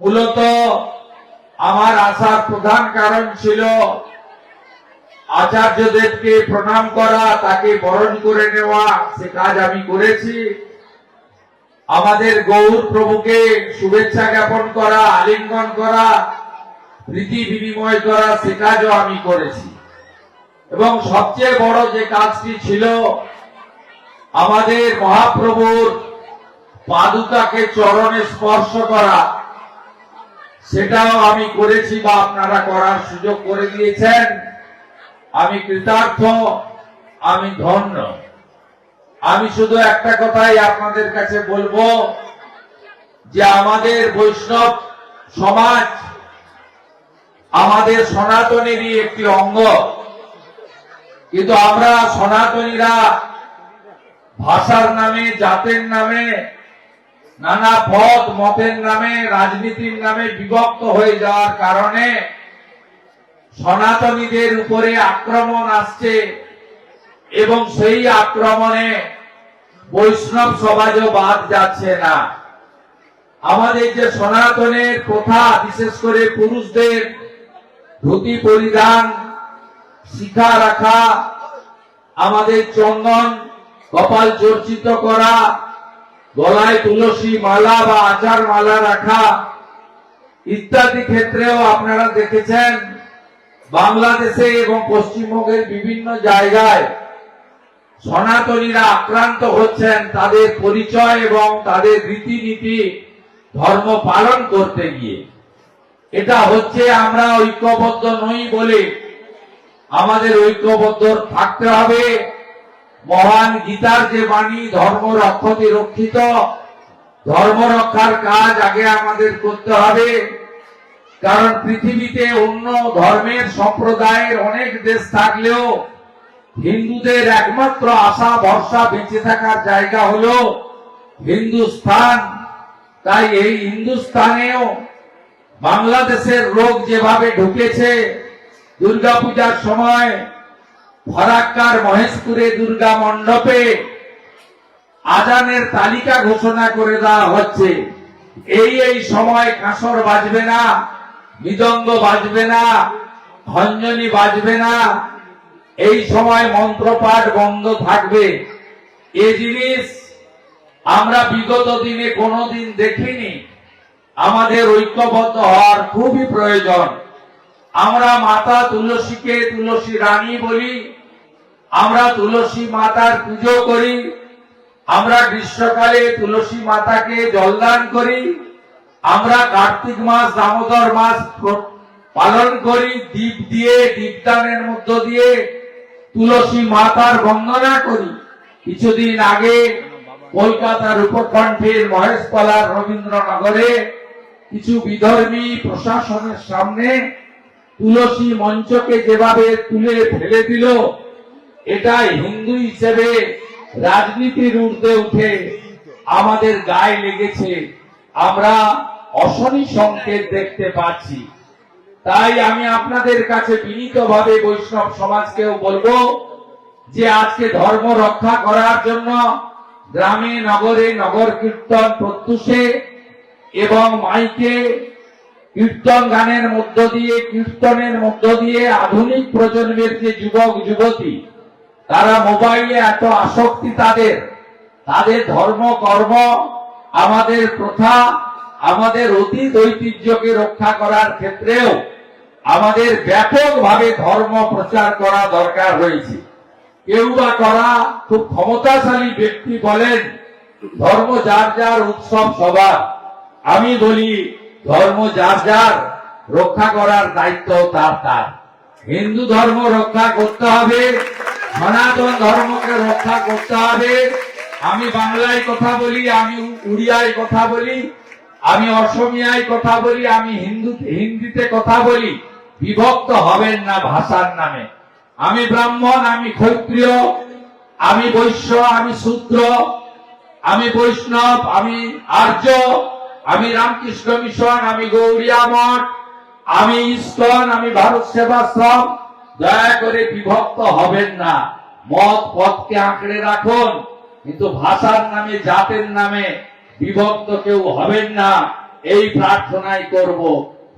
মূলত আমার আসার প্রধান কারণ ছিল আচার্যদেবকে প্রণাম করা, তাকে বরণ করে নেওয়া, সে কাজ আমি করেছি। আমাদের গৌর প্রভুকে শুভেচ্ছা জ্ঞাপন করা, আলিঙ্গন করা, প্রীতি বিনিময় করা, সে কাজও আমি করেছি। এবং সবচেয়ে বড় যে কাজটি ছিল, আমাদের মহাপ্রভুর পাদুকাকে চরণে স্পর্শ করা সেটাও আমি করেছি বা আপনারা করার সুযোগ করে দিয়েছেন। আমি কৃতার্থ, আমি ধন্য। আমি শুধু একটা কথাই আপনাদের কাছে বলব যে আমাদের বৈষ্ণব সমাজ আমাদের সনাতনেরই একটি অঙ্গ। কিন্তু আমরা সনাতনীরা ভাষার নামে, জাতের নামে নানা পথ মতের নামে, রাজনীতির নামে বিভক্ত হয়ে যাওয়ার কারণে সনাতনীদের উপরে আক্রমণ আসছে এবং সেই আক্রমণে বৈষ্ণব সমাজও বাদ যাচ্ছে না। আমাদের যে সনাতনের প্রথা, বিশেষ করে পুরুষদের ধুতি পরিধান, শিখা রাখা, আমাদের চন্দন, কপাল চর্চিত করা গলায় তুলসী মালা বা আচার মালা রাখা ইত্যাদি ক্ষেত্রেও আপনারা দেখেছেন, বাংলাদেশে এবং পশ্চিমবঙ্গের বিভিন্ন জায়গায় সনাতনীরা আক্রান্ত হচ্ছেন তাদের পরিচয় এবং তাদের রীতিনীতি, ধর্ম পালন করতে গিয়ে। এটা হচ্ছে আমরা ঐক্যবদ্ধ নই বলে আমাদের ঐক্যবদ্ধ থাকতে হবে। মহান গীতার যে বাণী, ধর্ম রক্ষতি রক্ষিত, ধর্ম রক্ষার কাজ আগে আমাদের করতে হবে। কারণ পৃথিবীতে অন্য ধর্মের সম্প্রদায়ের অনেক দেশ থাকলেও হিন্দুদের একমাত্র আশা, ভরসা বেঁচে থাকার জায়গা হলো হিন্দুস্থান। তাই এই হিন্দুস্থানেও বাংলাদেশের রোগ যেভাবে ঢুকেছে, দুর্গাপূজার সময় ফরাক্কার মহেশপুরে দুর্গা মণ্ডপে আজানের তালিকা ঘোষণা করে দেওয়া হচ্ছে। এই এই সময় কাঁসর বাজবে না মৃদঙ্গ বাজবে না খঞ্জনি বাজবে না। এই সময় মন্ত্রপাঠ বন্ধ থাকবে। এ জিনিস আমরা বিগত দিনে কোনোদিন দেখিনি। আমাদের ঐক্যবদ্ধ হওয়ার খুবই প্রয়োজন। আমরা মাতা তুলসীকে তুলসী রানী বলি। আমরা তুলসী মাতার পুজো করি। আমরা গ্রীষ্মকালে তুলসী মাতাকে জলদান করি। আমরা কার্তিক মাস, দামোদর মাস পালন করি। দীপ দিয়ে, দীপদানের মধ্য দিয়ে তুলসী মাতার বন্দনা করি। কিছুদিন আগে কলকাতার উপকণ্ঠের মহেশপালার রবীন্দ্রনগরে কিছু বিধর্মী প্রশাসনের সামনে তুলসী মঞ্চকে যেভাবে তুলে ফেলে দিল এটা হিন্দু হিসেবে রাজনীতির ঊর্ধ্বে উঠে আমাদের গায়ে লেগেছে। আমরা অশনি সংকেত দেখতে পাচ্ছি। তাই আমি আপনাদের কাছে বিনীতভাবে বৈষ্ণব সমাজকেও বলব যে আজকে ধর্ম রক্ষা করার জন্য গ্রামে, নগরে, নগর কীর্তন প্রত্যুষে এবং মাইকে কীর্তন গানের মধ্য দিয়ে, কীর্তনের মধ্য দিয়ে আধুনিক প্রজন্মের যে যুবক, যুবতী তারা মোবাইলে এত আসক্তি তাদের। তাদের ধর্ম, কর্ম, আমাদের প্রথা, আমাদের অতীত ঐতিহ্যকে রক্ষা করার ক্ষেত্রেও আমাদের ব্যাপকভাবে ধর্ম প্রচার করা দরকার রয়েছে কেউ বা করা খুব ক্ষমতাশালী ব্যক্তি বলেন, ধর্ম যার যার উৎসব সবার। আমি বলি, ধর্ম যার যার রক্ষা করার দায়িত্ব তার তার। হিন্দু ধর্ম রক্ষা করতে হবে সনাতন ধর্মকে রক্ষা করতে হবে। আমি বাংলায় কথা বলি, আমি উড়িয়ায় কথা বলি, আমি অসমিয়ায় কথা বলি, আমি হিন্দু, হিন্দিতে কথা বলি। বিভক্ত হবেন না ভাষার নামে। আমি ব্রাহ্মণ, আমি ক্ষত্রিয়, আমি বৈশ্য, আমি শূদ্র, আমি বৈষ্ণব, আমি আর্য, আমি রামকৃষ্ণ মিশন, আমি গৌরিয়া মঠ আমি ইস্কন, আমি ভারত সেবাশ্রম দয়া করে বিভক্ত হবেন না। মত পথকে আঁকড়ে রাখুন, কিন্তু ভাষার নামে, জাতের নামে বিভক্ত কেউ হবেন না। এই প্রার্থনাই করব।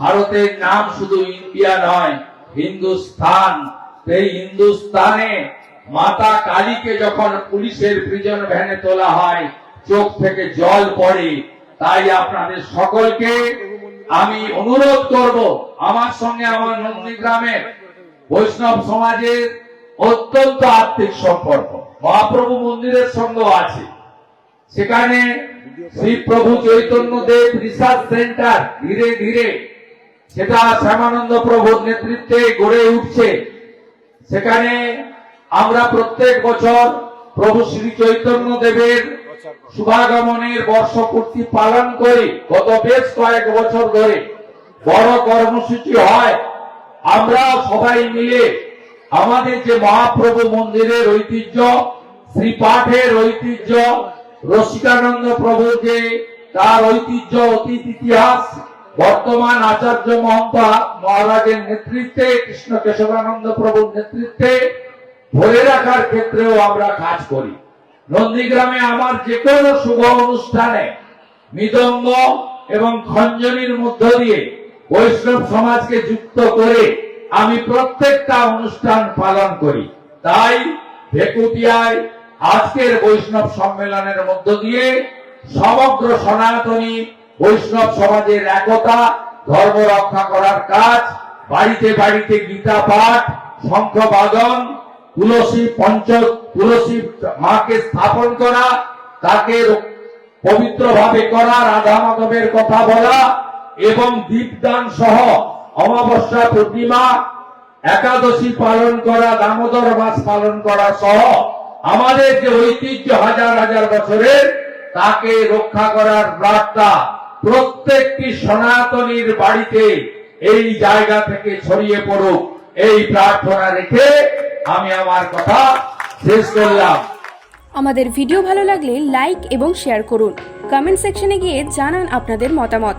ভারতের নাম শুধু ইন্ডিয়া নয়, হিন্দুস্তান। এই হিন্দুস্তানে মাতা কালীকে যখন পুলিশের প্রিজন ভ্যানে তোলা হয়, চোখ থেকে জল পড়ে। তাই আপনাদের সকলকে আমি অনুরোধ করব, আমার সঙ্গে আমার নন্দীগ্রামের বৈষ্ণব সমাজের অত্যন্ত আর্থিক সম্পর্ক। মহাপ্রভু মন্দিরের সঙ্গেও আছে। সেখানে শ্রী প্রভু চৈতন্য দেব রিসার্চ সেন্টার ধীরে ধীরে সেটা শ্যামানন্দ প্রভুর নেতৃত্বে গড়ে উঠছে। সেখানে আমরা প্রত্যেক বছর প্রভু শ্রী চৈতন্য দেবের শুভাগমনের বর্ষপূর্তি পালন করি। গত বেশ কয়েক বছর ধরে বড় কর্মসূচি হয়। আমরা সবাই মিলে আমাদের যে মহাপ্রভু মন্দিরের ঐতিহ্য শ্রীপাঠের ঐতিহ্য, রসিকানন্দ প্রভু যে তার ঐতিহ্য, অতীত ইতিহাস, বর্তমান আচার্য মহন্ত মহারাজের নেতৃত্বে কৃষ্ণ কেশবানন্দ প্রভুর নেতৃত্বে ধরে রাখার ক্ষেত্রেও আমরা কাজ করি। নন্দীগ্রামে আমার যে কোনো শুভ অনুষ্ঠানে মৃদঙ্গ এবং খঞ্জনির মধ্য দিয়ে বৈষ্ণব সমাজকে যুক্ত করে আমি প্রত্যেকটা অনুষ্ঠান পালন করি। তাই ভেকুটিয়ায় আজকের বৈষ্ণব সম্মেলনের মধ্য দিয়ে সমগ্র সনাতনী বৈষ্ণব সমাজের একতা, ধর্ম রক্ষা করার কাজ, বাড়িতে বাড়িতে গীতা পাঠ, শঙ্খ বাদন, তুলসী পঞ্চ, তুলসী মাকে স্থাপন করা, তাকে পবিত্র ভাবে করা, রাধা মাধবের কথা বলা এবং দীপদান সহ অমাবস্যা পূর্ণিমা একাদশী পালন করা, দামোদর মাস পালন করা সহ আমাদের যে ঐতিহ্য হাজার হাজার বছরের, তাকে রক্ষা করার বার্তা প্রত্যেকটি সনাতনীর বাড়িতে এই জায়গা থেকে ছড়িয়ে পড়ুক। এই প্রার্থনা রেখে আমি আমার কথা শেষ করলাম। আমাদের ভিডিও ভালো লাগলে লাইক এবং শেয়ার করুন। কমেন্ট সেকশনে গিয়ে জানান আপনাদের মতামত।